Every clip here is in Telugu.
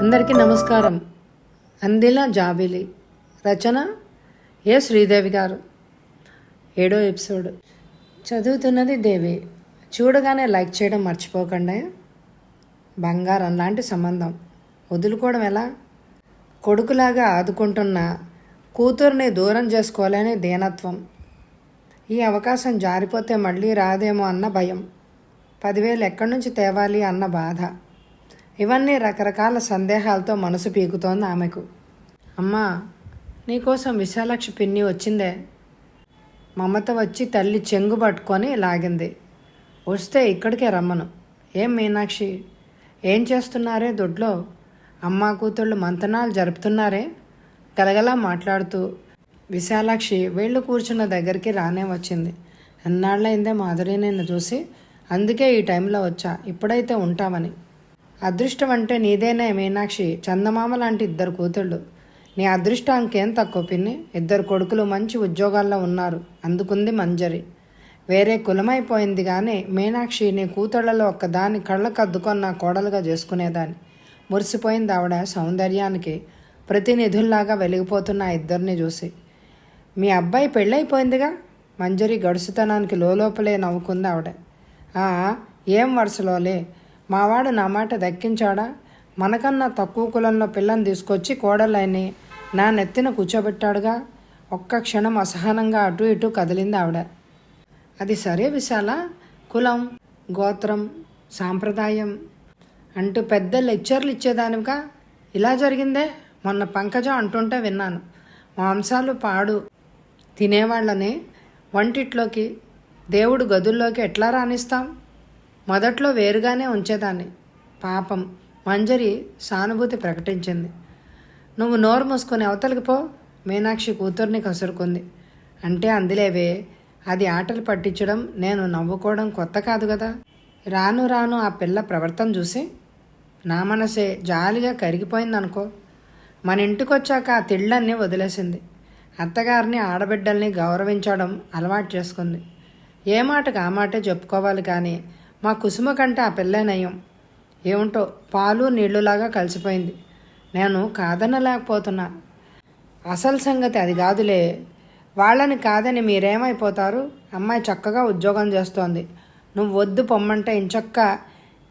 అందరికీ నమస్కారం. అందిలా జాబిలి. రచన ఏ శ్రీదేవి గారు. ఏడో ఎపిసోడ్. చదువుతున్నది దేవి. చూడగానే లైక్ చేయడం మర్చిపోకండి. బంగారం లాంటి సంబంధం. వదులుకోవడం ఎలా? కొడుకులాగా ఆదుకుంటున్న కూతుర్ని దూరం చేసుకోలేని దీనత్వం. ఈ అవకాశం జారిపోతే మళ్ళీ రాదేమో అన్న భయం. పదివేలు ఎక్కడి నుంచి తేవాలి అన్న బాధ. ఇవన్నీ రకరకాల సందేహాలతో మనసు పీకుతోంది ఆమెకు. అమ్మా నీకోసం విశాలాక్షి పిన్ని వచ్చిందే. మమత వచ్చి తల్లి చెంగు పట్టుకొని లాగింది. వస్తే ఇక్కడికే రమ్మను. ఏం మీనాక్షి? ఏం చేస్తున్నారే దొడ్లో? అమ్మా కూతుళ్ళు మంతనాలు జరుపుతున్నారే? గలగలా మాట్లాడుతూ విశాలాక్షి వీళ్ళు కూర్చున్న దగ్గరికి రానే వచ్చింది. ఎన్నాళ్ళైందే మాధురి నిన్ను చూసి? అందుకే ఈ టైంలో వచ్చా. ఇప్పుడైతే ఉంటామని అదృష్టం అంటే నీదేనే మీనాక్షి? చందమామ లాంటి ఇద్దరు కూతుళ్ళు. నీ అదృష్టానికేం తక్కువ పిన్ని? ఇద్దరు కొడుకులు మంచి ఉద్యోగాల్లో ఉన్నారు. అందుకుంది మంజరి. వేరే కులమైపోయింది కానీ మీనాక్షి నీ కూతుళ్ళలో ఒక్కదాన్ని కళ్ళకు అద్దుకొని కోడలుగా చేసుకునేదాన్ని. మురిసిపోయింది ఆవిడ సౌందర్యానికి. ప్రతినిధుల్లాగా వెలిగిపోతున్న ఆ ఇద్దరిని చూసి. మీ అబ్బాయి పెళ్ళైపోయిందిగా? మంజరి గడుసుతనానికి లోపలే నవ్వుకుంది ఆవిడ. ఏం వరుసలోలే? మావాడు నా మాట దక్కించాడా? మనకన్నా తక్కువ కులంలో పిల్లని తీసుకొచ్చి కోడలైని నా నెత్తిన కూర్చోబెట్టాడుగా? ఒక్క క్షణం అసహనంగా అటు ఇటు కదిలింది ఆవిడ. అది సరే విశాల. కులం గోత్రం సాంప్రదాయం అంటూ పెద్ద లెక్చర్లు ఇచ్చేదానిగా ఇలా జరిగిందే? మొన్న పంకజం అంటుంటే విన్నాను. మాంసాలు పాడు తినేవాళ్ళని వంటిట్లోకి దేవుడు గదుల్లోకి ఎట్లా రాణిస్తాం మొదట్లో వేరుగానే ఉంచేదాన్ని. పాపం. మంజరి సానుభూతి ప్రకటించింది. నువ్వు నోరు మూసుకొని అవతలికి పో. మీనాక్షి కూతుర్ని కసురుకుంది. అంటే అందులేవే అది ఆటలు పట్టించడం నేను నవ్వుకోవడం కొత్త కాదు కదా. రాను రాను ఆ పిల్ల ప్రవర్తన చూసి నా మనసే జాలిగా కరిగిపోయిందనుకో. మన ఇంటికి వచ్చాక ఆ తిళ్ళన్నీ వదిలేసింది. అత్తగారిని ఆడబిడ్డల్ని గౌరవించడం అలవాటు చేసుకుంది. ఏ మాటకు ఆ మాటే చెప్పుకోవాలి కానీ మా కుసుమ కంటే ఆ పిల్లే నయం. ఏమిటో పాలు నీళ్ళులాగా కలిసిపోయింది. నేను కాదనలేకపోతున్నా. అసలు సంగతి అది కాదులే. వాళ్ళని కాదని మీరేమైపోతారు? అమ్మాయి చక్కగా ఉద్యోగం చేస్తోంది. నువ్వు వద్దు పొమ్మంటే ఇంచక్క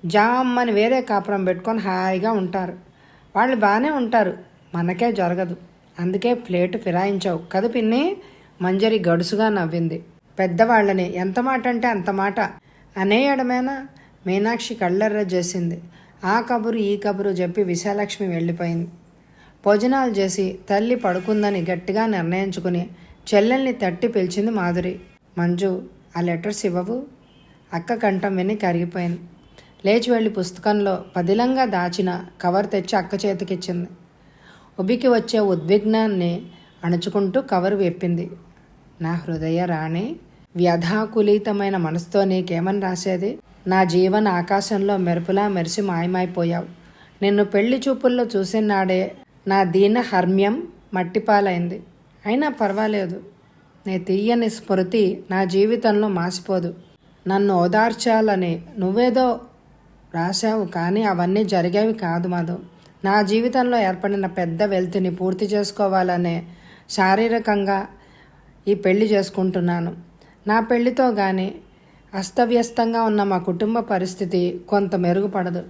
జామ్మని వేరే కాపురం పెట్టుకొని హాయిగా ఉంటారు. వాళ్ళు బాగానే ఉంటారు. మనకే జరగదు. అందుకే ప్లేటు ఫిరాయించావు. కదా పిన్ని? మంజరి గడుసుగా నవ్వింది. పెద్దవాళ్ళని ఎంత మాట అంటే అంత మాట. అనేయడమేనా మీనాక్షి కళ్ళెర్ర చేసింది. ఆ కబురు ఈ కబురు చెప్పి విశాలక్ష్మి వెళ్ళిపోయింది. భోజనాలు చేసి తల్లి పడుకుందని గట్టిగా నిర్ణయించుకుని చెల్లెల్ని తట్టి పిలిచింది మాధురి. మంజు ఆ లెటర్స్ ఇవ్వవు? అక్క కంఠం విని కరిగిపోయింది. లేచి వెళ్ళి పుస్తకంలో పదిలంగా దాచిన కవర్ తెచ్చి అక్క చేతికిచ్చింది. ఉబికి వచ్చే ఉద్విగ్నాన్ని అణుచుకుంటూ కవర్ విప్పింది. నా హృదయ రాణి వ్యధాకులితమైన మనసుతో నీకేమని రాసేది? నా జీవన ఆకాశంలో మెరుపులా మెరిసి మాయమైపోయావు. నిన్ను పెళ్ళి చూపుల్లో చూసిన నాడే నా దీన హర్మ్యం మట్టిపాలైంది. అయినా పర్వాలేదు. నీ తీయని స్మృతి నా జీవితంలో మాసిపోదు. నన్ను ఓదార్చాలని నువ్వేదో రాశావు కానీ అవన్నీ జరిగేవి కాదు మాధు. నా జీవితంలో ఏర్పడిన పెద్ద వెల్త్ని పూర్తి చేసుకోవాలనే శారీరకంగా ఈ పెళ్ళి చేసుకుంటున్నాను. నా పెళ్ళితో కానీ అస్తవ్యస్తంగా ఉన్న మా కుటుంబ పరిస్థితి కొంత మెరుగుపడదు.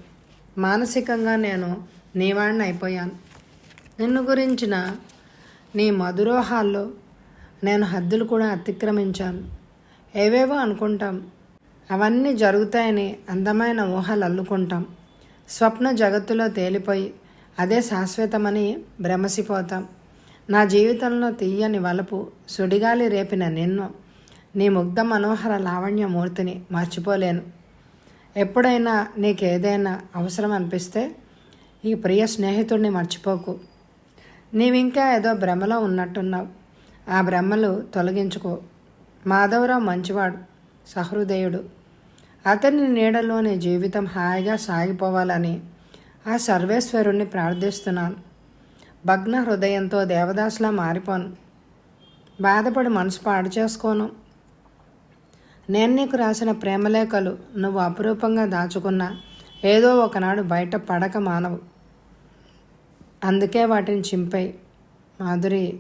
మానసికంగా నేను నీవాణ్ణి అయిపోయాను. నిన్ను గురించిన నీ మధురోహాల్లో నేను హద్దులు కూడా అతిక్రమించాను. ఏవేవో అనుకుంటాం. అవన్నీ జరుగుతాయని అందమైన ఊహలు అల్లుకుంటాం. స్వప్న జగత్తులో తేలిపోయి అదే శాశ్వతమని భ్రమసిపోతాం. నా జీవితంలో తీయని వలపు సుడిగాలి రేపిన నిన్ను నీ ముగ్ధ మనోహర లావణ్యమూర్తిని మర్చిపోలేను. ఎప్పుడైనా నీకేదైనా అవసరం అనిపిస్తే ఈ ప్రియ స్నేహితుడిని మర్చిపోకు. నీవింకా ఏదో భ్రమలో ఉన్నట్టున్నావు. ఆ భ్రమలు తొలగించుకో. మాధవరావు మంచివాడు సహృదయుడు. అతని నీడలోని జీవితం హాయిగా సాగిపోవాలని ఆ సర్వేశ్వరుణ్ణి ప్రార్థిస్తున్నాను. భగ్న హృదయంతో దేవదాసులా మారిపోను. బాధపడి మనసు పాడు చేసుకోను. నేను నీకు రాసిన ప్రేమలేఖలు నువ్వు అపురూపంగా దాచుకున్న ఏదో ఒకనాడు బయట పడక మానవు. అందుకే వాటిని చింపై మాధురి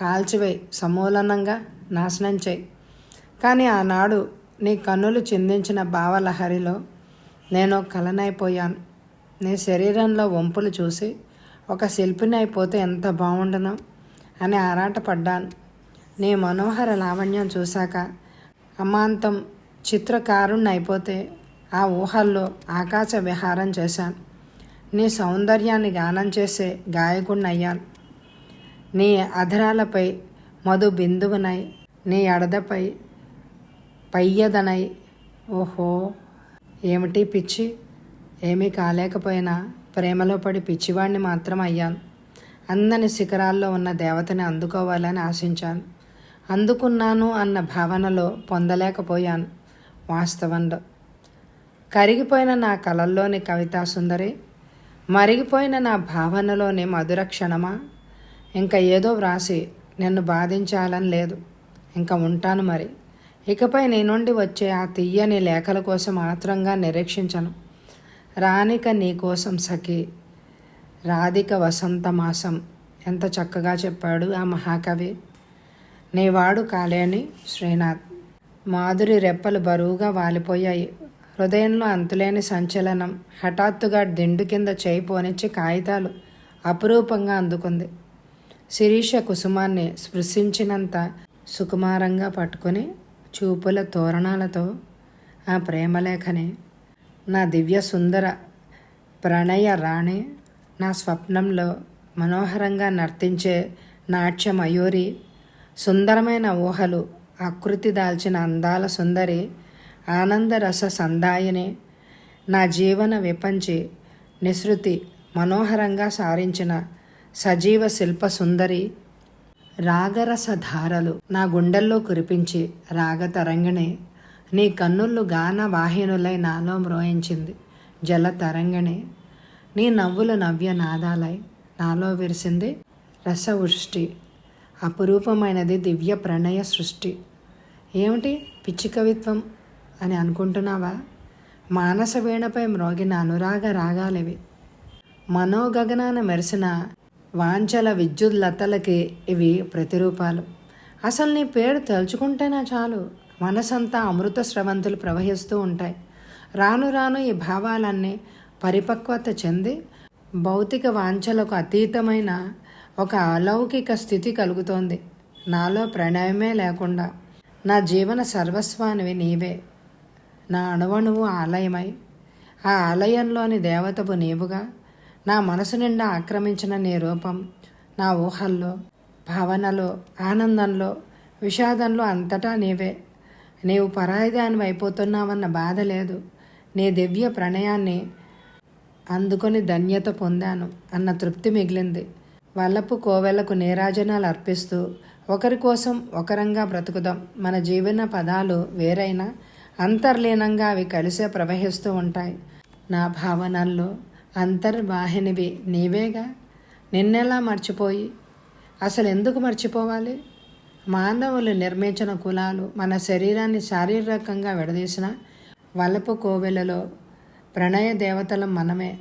కాల్చివై సమూలనంగా నాశనం చేయి. కానీ ఆనాడు నీ కన్నులు చిందించిన భావలహరిలో నేను కలనైపోయాను. నీ శరీరంలో వంపులు చూసి ఒక శిల్పిని అయిపోతే ఎంత బాగుండను అని ఆరాటపడ్డాను. నీ మనోహర లావణ్యం చూశాక అమాంతం చిత్రకారుణ్ణి అయిపోతే ఆ ఊహల్లో ఆకాశ విహారం చేశాను. నీ సౌందర్యాన్ని గానం చేసే గాయకుణ్ణయ్యాను. అయ్యాను నీ అధరాలపై మధు బిందువునై నీ అడదపై పయ్యదనై ఓహో! ఏమిటి పిచ్చి? ఏమీ కాలేకపోయినా ప్రేమలో పడి పిచ్చివాడిని మాత్రం అయ్యాను. అందని శిఖరాల్లో ఉన్న దేవతని అందుకోవాలని ఆశించాను. అందుకున్నాను అన్న భావనలో పొందలేకపోయాను వాస్తవంలో. కరిగిపోయిన నా కలల్లోని కవితా సుందరి మరిగిపోయిన నా భావనలోని మధుర క్షణమా? ఇంకా ఏదో వ్రాసి నిన్ను బాధించాలని లేదు. ఇంకా ఉంటాను మరి. ఇకపై నీ నుండి వచ్చే ఆ తీయని లేఖల కోసం ఆత్రంగా నిరీక్షించను. రానిక నీ కోసం సఖి రాధిక వసంత మాసం ఎంత చక్కగా చెప్పాడు ఆ మహాకవి. నీవాడు కాలేని శ్రీనాథ్. మాధురి రెప్పలు బరువుగా వాలిపోయాయి. హృదయంలో అంతులేని సంచలనం హఠాత్తుగా దిండు కింద చేయి పోనిచ్చి కాగితాలు అపురూపంగా అందుకుంది. శిరీష కుసుమాన్ని స్పృశించినంత సుకుమారంగా పట్టుకొని చూపుల తోరణాలతో ఆ ప్రేమలేఖని నా దివ్య సుందర ప్రణయ రాణి నా స్వప్నంలో మనోహరంగా నర్తించే నాట్య మయూరి సుందరమైన ఊహలు ఆకృతి దాల్చిన అందాల సుందరి ఆనందరస సందాయిని నా జీవన విపంచి నిసృతి మనోహరంగా సారించిన సజీవ శిల్ప సుందరి రాగరసధారలు నా గుండెల్లో కురిపించి రాగతరంగిణి నీ కన్నుళ్ళు గాన వాహినులై నాలో మ్రోయించింది జల తరంగిణి నీ నవ్వులు నవ్య నాదాలై నాలో విరిసింది రస ఉష్టి అపురూపమైనది దివ్య ప్రణయ సృష్టి. ఏమిటి పిచ్చి కవిత్వం అని అనుకుంటున్నావా? మానస వీణపై మ్రోగిన అనురాగ రాగాలివి. మనోగగనాన మెరిసిన వాంచల విద్యుల్లతలకి ఇవి ప్రతిరూపాలు. అసలు నీ పేరు తలుచుకుంటేనే చాలు. మనసంతా అమృత స్రవంతులు ప్రవహిస్తూ ఉంటాయి. రాను రాను ఈ భావాలన్నీ పరిపక్వత చెంది భౌతిక వాంఛలకు అతీతమైన ఒక అలౌకిక స్థితి కలుగుతోంది. నాలో ప్రణయమే లేకుండా. నా జీవన సర్వస్వానివి నీవే. నా అణువణువు ఆలయమై. ఆ ఆలయంలోని దేవతవు నీవుగా. నా మనసు నిండా ఆక్రమించిన నీ రూపం. నా ఊహల్లో భావనలో ఆనందంలో విషాదంలో అంతటా నీవే. నీవు పరాయిదాని అయిపోతున్నావన్న బాధ లేదు. నీ దివ్య ప్రణయాన్ని అందుకొని ధన్యత పొందాను అన్న తృప్తి మిగిలింది. వల్లపు కోవెలకు నీరాజనాలు అర్పిస్తూ ఒకరి కోసం ఒకరంగా బ్రతుకుదాం. మన జీవన పదాలు వేరైనా అంతర్లీనంగా అవి కలిసే ప్రవహిస్తూ ఉంటాయి. నా భావనల్లో అంతర్వాహినివి నీవేగా? నిన్నెలా మర్చిపోయి? అసలు ఎందుకు మర్చిపోవాలి? మానవులు నిర్మించిన కులాలు మన శరీరాన్ని శారీరకంగా విడదీసిన వలపు కోవెలలో ప్రణయ దేవతల మనమే.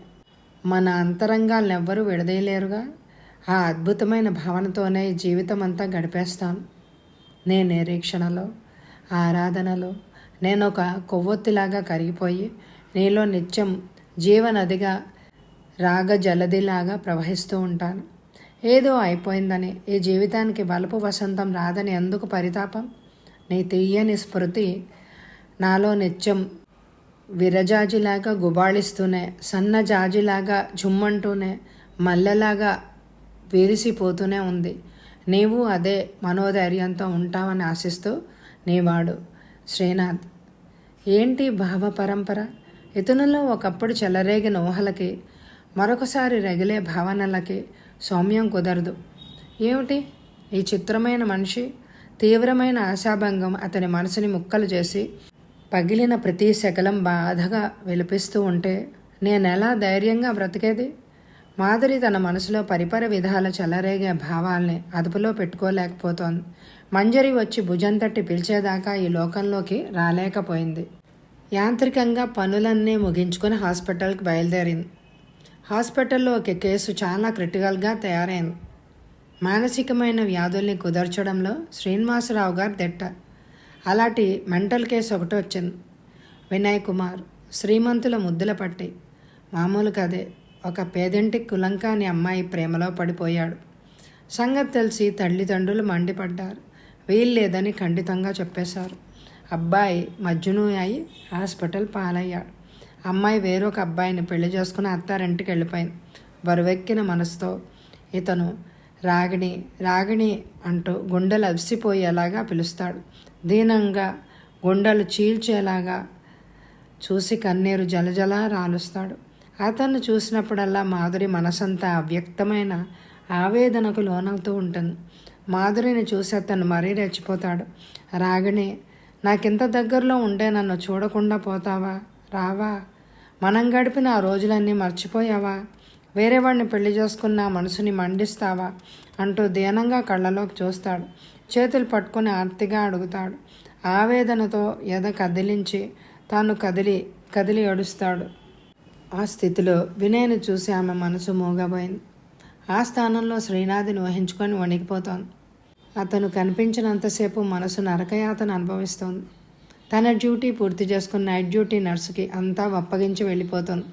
మన అంతరంగాలను ఎవ్వరూ విడదీయలేరుగా? ఆ అద్భుతమైన భావనతోనే జీవితం అంతా గడిపేస్తాను నే నిరీక్షణలో ఆరాధనలో నేను ఒక కొవ్వొత్తిలాగా కరిగిపోయి నీలో నిత్యం జీవనదిగా రాగ జలదిలాగా ప్రవహిస్తూ ఉంటాను. ఏదో అయిపోయిందని ఈ జీవితానికి బలపు వసంతం రాదని ఎందుకు పరితాపం? నీ తీయని స్మృతి నాలో నిత్యం విరజాజిలాగా గుబాళిస్తూనే సన్న జాజిలాగా జుమ్మంటూనే మల్లెలాగా విరిసిపోతూనే ఉంది. నీవు అదే మనోధైర్యంతో ఉంటావని ఆశిస్తూ నీవాడు శ్రీనాథ్. ఏంటి భావ పరంపర? ఇతనులో ఒకప్పుడు చెలరేగిన ఊహలకి మరొకసారి రగిలే భావనలకి సౌమ్యం కుదరదు. ఏమిటి? ఈ చిత్రమైన మనిషి తీవ్రమైన ఆశాభంగం అతని మనసుని ముక్కలు చేసి పగిలిన ప్రతి శకలం బాధగా విలిపిస్తూ ఉంటే నేనెలా ధైర్యంగా బ్రతికేది? మాధురి తన మనసులో పరిపర విధాల చెలరేగే భావాల్ని అదుపులో పెట్టుకోలేకపోతోంది. మంజరి వచ్చి భుజం తట్టి పిలిచేదాకా ఈ లోకంలోకి రాలేకపోయింది. యాంత్రికంగా పనులన్నీ ముగించుకొని హాస్పిటల్కి బయలుదేరింది. హాస్పిటల్లో ఒక కేసు చాలా క్రిటికల్గా తయారైంది. మానసికమైన వ్యాధుల్ని కుదర్చడంలో శ్రీనివాసరావు గారు దిట్ట. అలాంటి మెంటల్ కేసు ఒకటి వచ్చింది. వినయ్ కుమార్ శ్రీమంతుల ముద్దుల పట్టి. మామూలు కదే. ఒక పేదంటి కులంకాని అమ్మాయి ప్రేమలో పడిపోయాడు. సంగతి తెలిసి తల్లిదండ్రులు మండిపడ్డారు. వీల్లేదని ఖండితంగా చెప్పేశారు. అబ్బాయి మజ్జును అయి హాస్పిటల్ పాలయ్యాడు. అమ్మాయి వేరొక అబ్బాయిని పెళ్ళి చేసుకుని అత్తారింటికి వెళ్ళిపోయింది. బరువెక్కిన మనసుతో ఇతను రాగిణి రాగిణి అంటూ గుండెలు అవిసిపోయేలాగా పిలుస్తాడు. దీనంగా గుండెలు చీల్చేలాగా చూసి కన్నీరు జలజల రాలుస్తాడు. అతన్ని చూసినప్పుడల్లా మాధురి మనసంతా అవ్యక్తమైన ఆవేదనకు లోనవుతూ ఉంటుంది. మాధురిని చూసి అతను మరీ రెచ్చిపోతాడు. రాగిణి నాకింత దగ్గరలో ఉండే నన్ను చూడకుండా పోతావా? రావా? మనం గడిపిన ఆ రోజులన్నీ మర్చిపోయావా? వేరే వాడిని పెళ్ళి చేసుకున్న మనసుని మండిస్తావా? అంటూ దీనంగా కళ్ళలోకి చూస్తాడు. చేతులు పట్టుకుని ఆర్తిగా అడుగుతాడు. ఆవేదనతో ఎద కదిలించి తాను కదిలి కదిలి ఏడుస్తాడు. ఆ స్థితిలో వినయను చూసి ఆమె మనసు మూగబోయింది. ఆ స్థానంలో శ్రీనాథిని ఊహించుకొని వణికిపోతోంది. అతను కనిపించినంతసేపు మనసు నరకయాతను అనుభవిస్తోంది. తన డ్యూటీ పూర్తి చేసుకున్న నైట్ డ్యూటీ నర్సుకి అంతా అప్పగించి వెళ్ళిపోతుంది.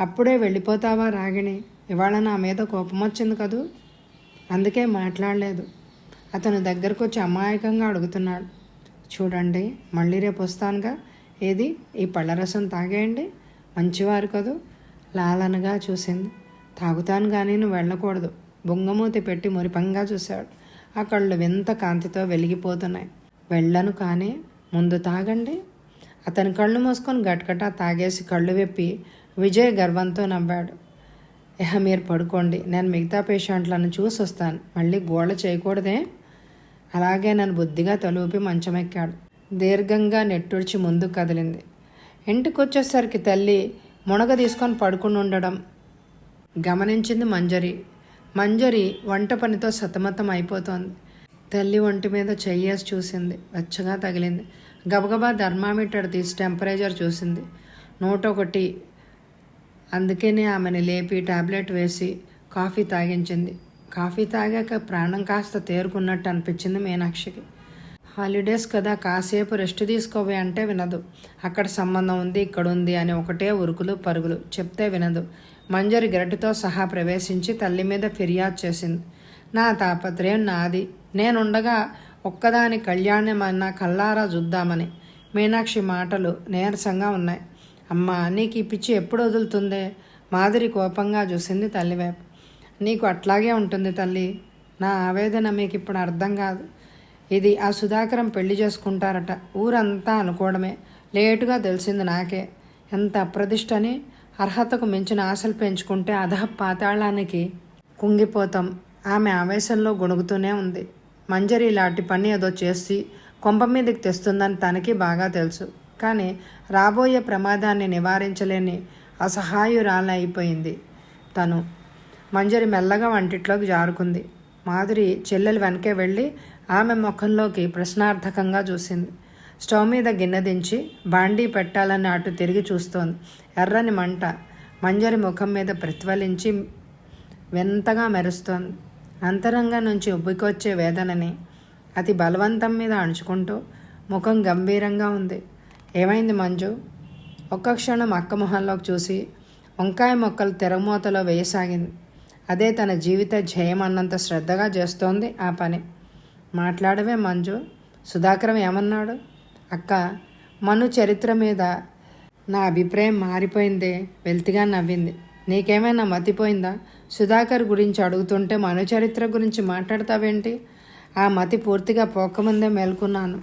అప్పుడే వెళ్ళిపోతావా రాగిణి? ఇవాళ నా మీద కోపం వచ్చింది కదూ? అందుకే మాట్లాడలేదు. అతను దగ్గరకు వచ్చి అమాయకంగా అడుగుతున్నాడు. చూడండి మళ్ళీ రేపు వస్తానుగా. ఏది? ఈ పళ్ళరసం తాగేయండి. మంచివారు కదూ? లాలనగా చూసింది. తాగుతాను కానీ నువ్వు వెళ్ళకూడదు. బొంగమూతి పెట్టి మురిపంగా చూశాడు. ఆ కళ్ళు వింత కాంతితో వెలిగిపోతున్నాయి. వెళ్ళను కానీ ముందు తాగండి. అతని కళ్ళు మూసుకొని గట్కటా తాగేసి కళ్ళు వెప్పి విజయ్ గర్వంతో నవ్వాడు. ఇహ మీరు పడుకోండి. నేను మిగతా పేషెంట్లను చూసి వస్తాను మళ్ళీ గోళ చేయకూడదే? అలాగే నన్ను బుద్ధిగా తలూపి మంచమెక్కాడు. దీర్ఘంగా నెట్టుడిచి ముందుకు కదిలింది. ఇంటికి వచ్చేసరికి తల్లి మునగ తీసుకొని పడుకుని ఉండడం. గమనించింది మంజరి. మంజరి వంట పనితో సతమతం అయిపోతోంది. తల్లి ఒంటి మీద చెయ్యేసి చూసింది. వెచ్చగా తగిలింది. గబగబా థర్మామీటర్ తీసి టెంపరేచర్ చూసింది. నూట ఒకటి అందుకనే ఆమెని లేపి టాబ్లెట్ వేసి కాఫీ తాగించింది. కాఫీ తాగాక ప్రాణం కాస్త తేరుకున్నట్టు అనిపించింది మీనాక్షికి. హాలిడేస్ కదా కాసేపు రెస్ట్ తీసుకోవే అంటే వినదు. అక్కడ సంబంధం ఉంది ఇక్కడ ఉంది అని ఒకటే ఉరుకులు పరుగులు చెప్తే వినదు. మంజరి గరటితో సహా ప్రవేశించి తల్లి మీద ఫిర్యాదు చేసింది. నా తాపత్రయం నాది. నేనుండగా ఒక్కదాని కళ్యాణం అన్న కల్లారా చూద్దామని. మీనాక్షి మాటలు నీరసంగా ఉన్నాయి. అమ్మా నీకు ఈ పిచ్చి ఎప్పుడు వదులుతుందే? మాదిరి కోపంగా చూసింది తల్లివైపు. నీకు అట్లాగే ఉంటుంది తల్లి. నా ఆవేదన మీకు ఇప్పుడు అర్థం కాదు. ఇది ఆ సుధాకరం పెళ్ళి చేసుకుంటారట. ఊరంతా అనుకోవడమే. లేటుగా తెలిసింది నాకే. ఎంత అప్రదిష్టని అర్హతకు మించిన ఆశలు పెంచుకుంటే అధహ పాతాళానికి కుంగిపోతాం. ఆమె ఆవేశంలో గొణుగుతూనే ఉంది. మంజరి ఇలాంటి పని ఏదో చేసి కొంప మీదకి తెస్తుందని తనకి బాగా తెలుసు. కానీ రాబోయే ప్రమాదాన్ని నివారించలేని అసహాయురాలైపోయింది తను. మంజరి మెల్లగా వంటిట్లోకి జారుకుంది. మాధురి చెల్లెలు వెనకే వెళ్ళి ఆమె ముఖంలోకి ప్రశ్నార్థకంగా చూసింది. స్టవ్ మీద గిన్నె దించి బాండీ పెట్టాలని అటు తిరిగి చూస్తోంది. ఎర్రని మంట మంజరి ముఖం మీద ప్రతిఫలించి వింతగా మెరుస్తోంది. అంతరంగం నుంచి ఉబ్బికొచ్చే వేదనని అతి బలవంతం మీద అణుచుకుంటూ ముఖం గంభీరంగా ఉంది. ఏమైంది మంజు? ఒక్క క్షణం అక్క మొహంలోకి చూసి వంకాయ మొక్కలు తెరమూతలో వేయసాగింది. అదే తన జీవిత జయం అన్నంత శ్రద్ధగా చేస్తోంది ఆ పని. మాట్లాడవే మంజు. సుధాకరం ఏమన్నాడు? అక్క మను చరిత్ర మీద నా అభిప్రాయం మారిపోయిందే వెల్తిగా నవ్వింది. నీకేమైనా మతిపోయిందా? సుధాకర్ గురించి అడుగుతుంటే మను చరిత్ర గురించి మాట్లాడతావేంటి? ఆ మతి పూర్తిగా పోకముందే మేల్కొన్నాను.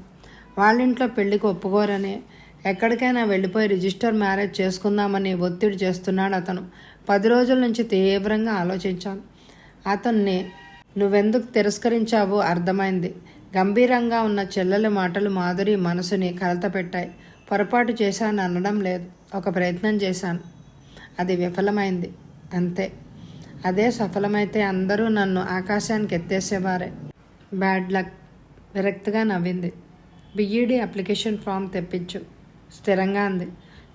వాళ్ళింట్లో పెళ్ళికి ఒప్పుకోరని. ఎక్కడికైనా వెళ్ళిపోయి రిజిస్టర్ మ్యారేజ్ చేసుకుందామని ఒత్తిడి చేస్తున్నాడు అతను. పది రోజుల నుంచి తీవ్రంగా ఆలోచించాను. అతన్ని నువ్వెందుకు తిరస్కరించావో అర్థమైంది. గంభీరంగా ఉన్న చెల్లెల మాటలు మాధురి మనసుని కలతపెట్టాయి. పొరపాటు చేశాను అనడం లేదు. ఒక ప్రయత్నం చేశాను. అది విఫలమైంది. అంతే. అదే సఫలమైతే అందరూ నన్ను ఆకాశానికి ఎత్తేసేవారే. Bad luck. విరక్తిగా నవ్వింది. బిఈడి అప్లికేషన్ ఫామ్ తెప్పించు. స్థిరంగా అంది.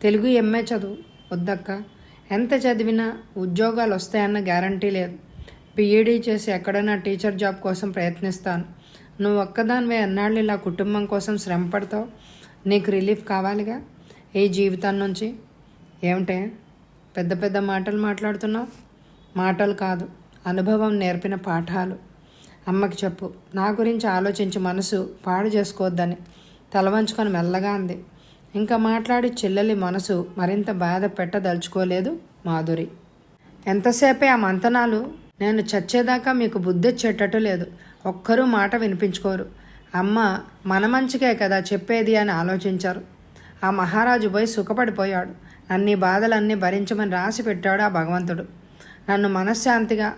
తెలుగు ఎంఏ చదువు. వద్దక్క. ఎంత చదివినా ఉద్యోగాలు వస్తాయన్న గ్యారంటీ లేదు. పీఈడీ చేసి ఎక్కడైనా టీచర్ జాబ్ కోసం ప్రయత్నిస్తాను. నువ్వు ఒక్కదానివే ఎన్నాళ్ళు ఇలా కుటుంబం కోసం శ్రమ పడతావు? నీకు రిలీఫ్ కావాలిగా? ఈ జీవితం నుంచి? ఏమిటే? పెద్ద పెద్ద మాటలు మాట్లాడుతున్నావు? మాటలు కాదు అనుభవం నేర్పిన పాఠాలు. అమ్మకి చెప్పు నా గురించి ఆలోచించి మనసు పాడు చేసుకోవద్దని తలవంచుకొని మెల్లగా అంది. ఇంకా మాట్లాడి చెల్లెలి మనసు మరింత బాధ పెట్టదలుచుకోలేదు మాధురి. ఎంతసేపే ఆ మంతనాలు? నేను చచ్చేదాకా మీకు బుద్ధిచ్చేటట్టు లేదు. ఒక్కరూ మాట వినిపించుకోరు. అమ్మ మన మంచికే కదా చెప్పేది అని ఆలోచించారు. ఆ మహారాజు పోయి సుఖపడిపోయాడు. అన్ని బాధలన్నీ భరించమని రాసి పెట్టాడు ఆ భగవంతుడు. నన్ను మనశ్శాంతిగా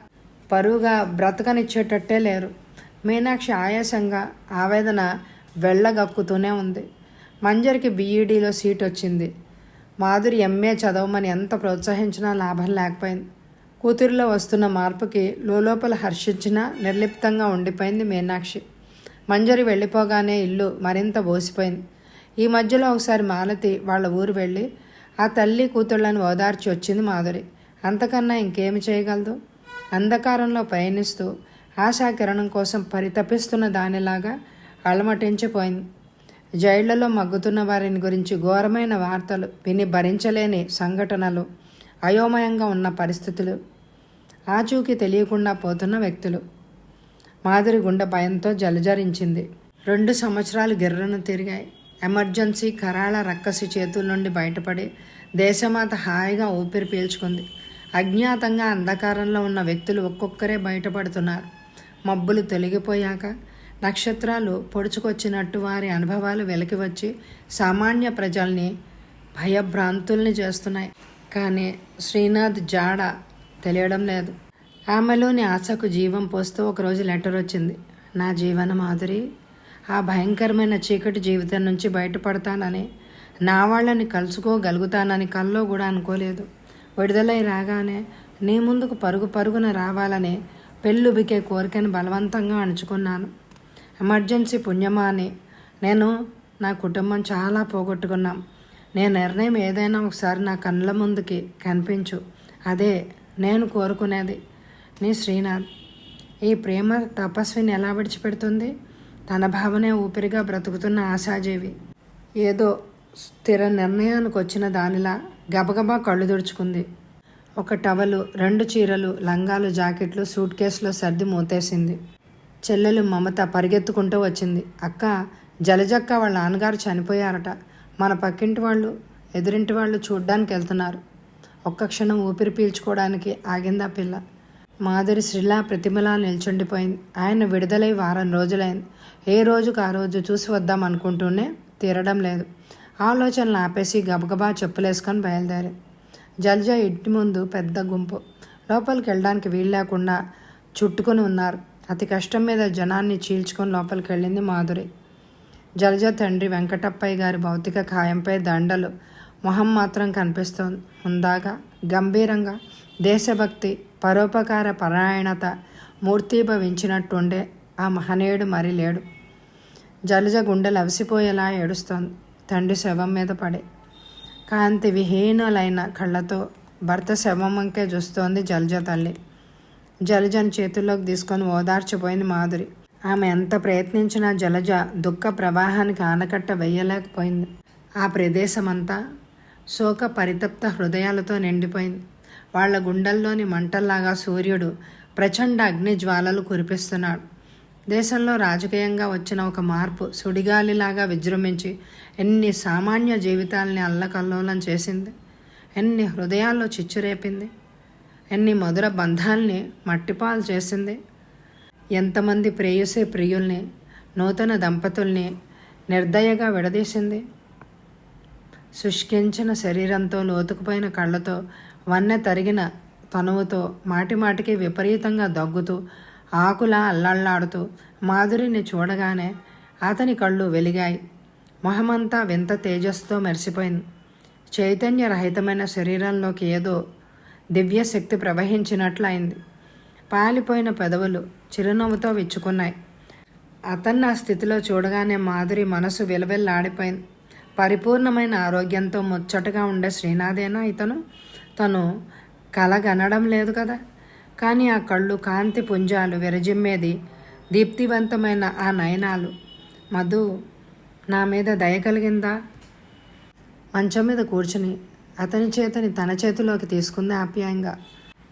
పరువుగా బ్రతకనిచ్చేటట్టే లేరు. మీనాక్షి ఆయాసంగా ఆవేదన వెళ్ళగక్కుతూనే ఉంది. మంజరికి బీఈడీలో సీట్ వచ్చింది. మాధురి ఎంఏ చదవమని ఎంత ప్రోత్సహించినా లాభం లేకపోయింది. కూతురిలో వస్తున్న మార్పుకి లోపల హర్షించినా నిర్లిప్తంగా ఉండిపోయింది మీనాక్షి. మంజరి వెళ్ళిపోగానే ఇల్లు మరింత బోసిపోయింది. ఈ మధ్యలో ఒకసారి మాలతి వాళ్ళ ఊరు వెళ్ళి ఆ తల్లి కూతుళ్ళని ఓదార్చి వచ్చింది మాధురి. అంతకన్నా ఇంకేమి చేయగలదు అంధకారంలో పయనిస్తూ ఆశాకిరణం కోసం పరితపిస్తున్న దానిలాగా అలమటించిపోయింది. జైళ్ళలో మగ్గుతున్న వారిని గురించి ఘోరమైన వార్తలు విని భరించలేని సంఘటనలు. అయోమయంగా ఉన్న పరిస్థితులు ఆచూకీ తెలియకుండా పోతున్న వ్యక్తులు. మాదిరి గుండె భయంతో జలజరించింది. రెండు సంవత్సరాలు గిర్రను తిరిగాయి. ఎమర్జెన్సీ కరాళ రక్కసి చేతుల నుండి బయటపడి దేశమాత హాయిగా ఊపిరి పీల్చుకుంది. అజ్ఞాతంగా అంధకారంలో ఉన్న వ్యక్తులు ఒక్కొక్కరే బయటపడుతున్నారు. మబ్బులు తొలగిపోయాక నక్షత్రాలు పొడుచుకొచ్చినట్టు వారి అనుభవాలు వెలికి వచ్చి సామాన్య ప్రజల్ని భయభ్రాంతుల్ని చేస్తున్నాయి. కానీ శ్రీనాథ్ జాడ తెలియడం లేదు. ఆమెలోని ఆశకు జీవం పోస్తూ ఒకరోజు లెటర్ వచ్చింది. నా జీవన మాధురి ఆ భయంకరమైన చీకటి జీవితం నుంచి బయటపడతానని నా వాళ్ళని కలుసుకోగలుగుతానని కల్లో కూడా అనుకోలేదు. విడుదలై రాగానే నీ ముందుకు పరుగు పరుగున రావాలని పెళ్ళుబికే కోరికను బలవంతంగా అణుచుకున్నాను. ఎమర్జెన్సీ పుణ్యమా అని నేను నా కుటుంబం చాలా పోగొట్టుకున్నాం. నేను నిర్ణయం ఏదైనా ఒకసారి నా కళ్ళ ముందుకి కనిపించు. అదే నేను కోరుకునేది. నీ శ్రీనాథ్ ఈ ప్రేమ తపస్విని ఎలా విడిచిపెడుతుంది? తన భావనే ఊపిరిగా బ్రతుకుతున్న ఆశాజీవి. ఏదో స్థిర నిర్ణయానికి వచ్చిన దానిలా గబగబా కళ్ళు తుడుచుకుంది. ఒక టవలు రెండు చీరలు లంగాలు జాకెట్లు సూట్ కేసులో సర్ది మూతేసింది. చెల్లెలు మమత పరిగెత్తుకుంటూ వచ్చింది. అక్క జలజక్క వాళ్ళ నాన్నగారు చనిపోయారట. మన పక్కింటి వాళ్ళు ఎదురింటి వాళ్ళు చూడ్డానికి వెళ్తున్నారు. ఒక్క క్షణం ఊపిరి పీల్చుకోవడానికి ఆగిందా పిల్ల? మాధురి శ్రీలా ప్రతిమలా నిల్చుండిపోయింది. ఆయన విడుదలై వారం రోజులైంది. ఏ రోజుకు ఆ రోజు చూసి వద్దాం అనుకుంటూనే తీరడం లేదు. ఆలోచనలు ఆపేసి గబగబా చెప్పులేసుకొని బయలుదేరి జల్జా ఇంటి ముందు పెద్ద గుంపు. లోపలికి వెళ్ళడానికి వీలు లేకుండా చుట్టుకొని ఉన్నారు. అతి కష్టం మీద జనాన్ని చీల్చుకొని లోపలికి వెళ్ళింది మాధురి. జలజ తండ్రి వెంకటప్పయ్య గారి భౌతిక ఖాయంపై దండలు మొహం మాత్రం కనిపిస్తోంది. ఉందాగా గంభీరంగా దేశభక్తి పరోపకార పరాయణత మూర్తీభవించినట్టుండే ఆ మహనీయుడు మరి లేడు. జలజ గుండెలు అవిసిపోయేలా ఏడుస్తోంది. తండ్రి శవం మీద పడే కాంతి విహీనులైన కళ్ళతో భర్త శవమంకే చూస్తోంది జలజ తల్లి. జలజను చేతుల్లోకి తీసుకొని ఓదార్చిపోయింది మాధురి. ఆమె ఎంత ప్రయత్నించినా జలజ దుఃఖ ప్రవాహానికి ఆనకట్ట వేయలేకపోయింది. ఆ ప్రదేశమంతా శోక పరితప్త హృదయాలతో నిండిపోయింది. వాళ్ళ గుండెల్లోని మంటల్లాగా సూర్యుడు ప్రచండ అగ్ని జ్వాలలు కురిపిస్తున్నాడు. దేశంలో రాజకీయంగా వచ్చిన ఒక మార్పు సుడిగాలిలాగా విజృంభించి ఎన్ని సామాన్య జీవితాల్ని అల్లకల్లోలం చేసింది. ఎన్ని హృదయాల్లో చిచ్చురేపింది. ఎన్ని మధుర బంధాల్ని మట్టిపాలు చేసింది. ఎంతమంది ప్రేయసే ప్రియుల్ని నూతన దంపతుల్ని నిర్దయగా విడదీసింది. శుష్కించిన శరీరంతో లోతుకుపోయిన కళ్ళతో వన్నె తరిగిన తనువుతో మాటిమాటికి విపరీతంగా దగ్గుతూ ఆకులా అల్లల్లాడుతూ మాధురిని చూడగానే అతని కళ్ళు వెలిగాయి. మొహమంతా వింత తేజస్తో మెరిసిపోయింది. చైతన్య రహితమైన శరీరంలోకి ఏదో దివ్యశక్తి ప్రవహించినట్లయింది. పాలిపోయిన పెదవులు చిరునవ్వుతో విచ్చుకున్నాయి. అతన్ని ఆ స్థితిలో చూడగానే మాధురి మనసు విలవిల్లాడిపోయింది. పరిపూర్ణమైన ఆరోగ్యంతో ముచ్చటగా ఉండే శ్రీనాథేనా ఇతను. తను కలగనడం లేదు కదా. కానీ ఆ కళ్ళు కాంతి పుంజాలు విరజిమ్మేది దీప్తివంతమైన ఆ నయనాలు. మధు నా మీద దయ కలిగిందా? మంచం మీద కూర్చుని అతని చేతని తన చేతిలోకి తీసుకుంది ఆప్యాయంగా.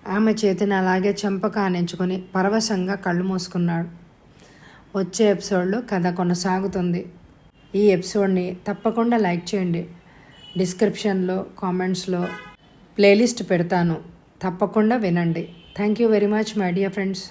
ఆమె చేతిని అలాగే చెంపకానించుకుని పరవశంగా కళ్ళు మూసుకున్నాడు. వచ్చే ఎపిసోడ్లో కథ కొనసాగుతుంది. ఈ ఎపిసోడ్ని తప్పకుండా లైక్ చేయండి. డిస్క్రిప్షన్లో కామెంట్స్లో ప్లేలిస్ట్ పెడతాను. తప్పకుండా వినండి. Thank you very much my dear friends.